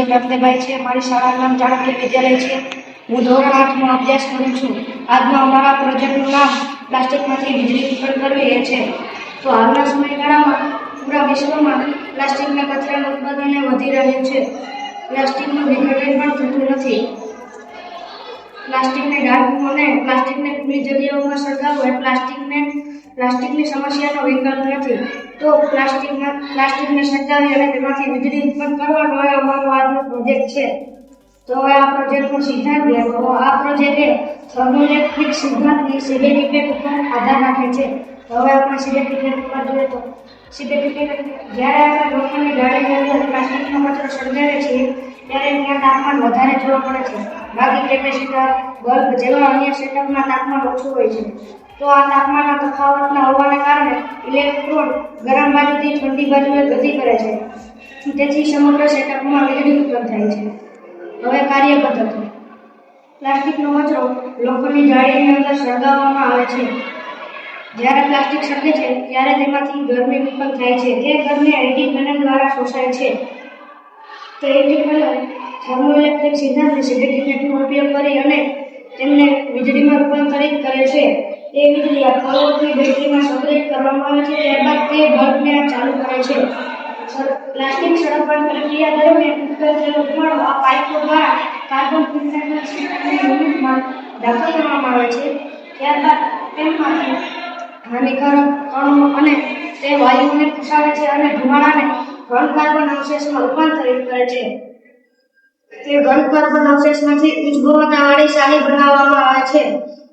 રત્નેભાઈ છે, મારી શાળાનું નામ ચાણક્ય વિદ્યાલય છે. હું ધોરણ આઠમાં અભ્યાસ કરું છું. આજનો અમારા પ્રોજેક્ટનું નામ પ્લાસ્ટિકમાંથી વીજળી ઉત્પન્ન કરવી એ છે. તો હાલના સમયગાળામાં પૂરા વિશ્વમાં પ્લાસ્ટિકના કચરાનું ઉત્પાદન વધી રહ્યું છે. પ્લાસ્ટિકનું વિઘટન પણ થતું નથી. પ્લાસ્ટિકને ડાળવું અને પ્લાસ્ટિકને ખુલ્લી જગ્યાઓમાં સળગાવવું એ પ્લાસ્ટિકને પ્લાસ્ટિકની સમસ્યાનો વિકલ્પ નથી. તો પ્લાસ્ટિકના, પ્લાસ્ટિકને સળગાવી અને તેમાંથી વીજળી ઉત્પન્ન કરવાનો એ અમારો આજનો પ્રોજેક્ટ છે. તો હવે આ પ્રોજેક્ટનો સિદ્ધાંત તો આ પ્રોજેક્ટ એ થર્મોઇલેક્ટ્રિક સિદ્ધાંતની સિલેટ ઇફેક્ટ ઉપર આધાર રાખે છે. તો હવે આપણે સિલેટ ઇફેક્ટ ઉપર જોઈએ તો સિલેટ ઇફેક્ટ જ્યારે આપણે લોખંડની ગાડીની અંદર પ્લાસ્ટિકનો કચરો સળગાવે છીએ, ત્યારે ત્યાં તાપમાન વધારે જોવા મળે છે. બાકી કેપેસિટર બલ્બ જેવા અન્ય સેટઅપમાં તાપમાન ઓછું હોય છે. તો આ તાપમાનના તફાવત કારણે ઇલેક્ટ્રોન ગરમ બાજુથી ઠંડી બાજુએ ગતિ કરે છે. તેથી સમગ્ર સેટઅપમાં વીજળી ઉત્પન્ન થાય છે. હવે કાર્ય પદ્ધતિ. પ્લાસ્ટિકનો કચરો લોખંડની જાળીની અંદર સળગાવવામાં આવે છે. જ્યારે પ્લાસ્ટિક સળગે છે, ત્યારે તેમાંથી ગરમી ઉત્પન્ન થાય છે. તે ગરમી એન્ટી પેનલ દ્વારા શોષાય છે. તો એન્ટી પેનલ થર્મોઇલેક્ટ્રિક સિદ્ધાંતની સિલિન્ડરનો ઉપયોગ કરી અને તેમને વીજળીમાં રૂપાંતરિત કરે છે. એ વીજળી આ બેટરીમાં સંગ્રહિત કરવામાં આવે છે ત્યારબાદ તે બલ્બને ચાલુ કરે છે. પ્લાસ્ટિક સળગવાની પ્રક્રિયા દરમિયાન ઉત્પન્ન થયેલો આ પાઇપો દ્વારા કાર્બન સિસ્ટમની દાખલ કરવામાં આવે છે. ત્યારબાદ તેમાંથી હાનિકારક કણો અને તે વાયુને ફસાવે છે અને ધુમાડાને ઘન કાર્બન અવશેષમાં રૂપાંતરિત કરે છે. તે ઘન કાર્બન અવશેષમાંથી ઉચ્ચ ગુણવત્તાવાળી શાહી બનાવવામાં આવે છે.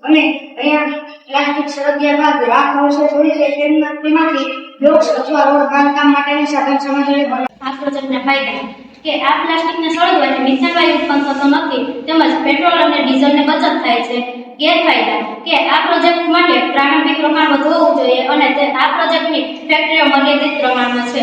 અને અહીંયા પ્લાસ્ટિક સળગ્યા બાદ રાખ અવશેષ હોય છે તેમના તેમાંથી બ્લોક્સ અથવા રોડ બાંધકામ માટેની સાધન સામગ્રી આ પ્રોજેક્ટના ફાયદા કે આ પ્લાસ્ટિકને સળગવાથી મિથેન વાયુ ઉત્પન્ન થતો નથી તેમજ પેટ્રોલ અને ડીઝલની બચત થાય છે. ગેરફાયદા કે આ પ્રોજેક્ટ માટે પ્રારંભિક પ્રમાણ વધુ હોવું જોઈએ અને તે આ પ્રોજેક્ટની ફેક્ટરીઓ મર્યાદિત પ્રમાણમાં છે.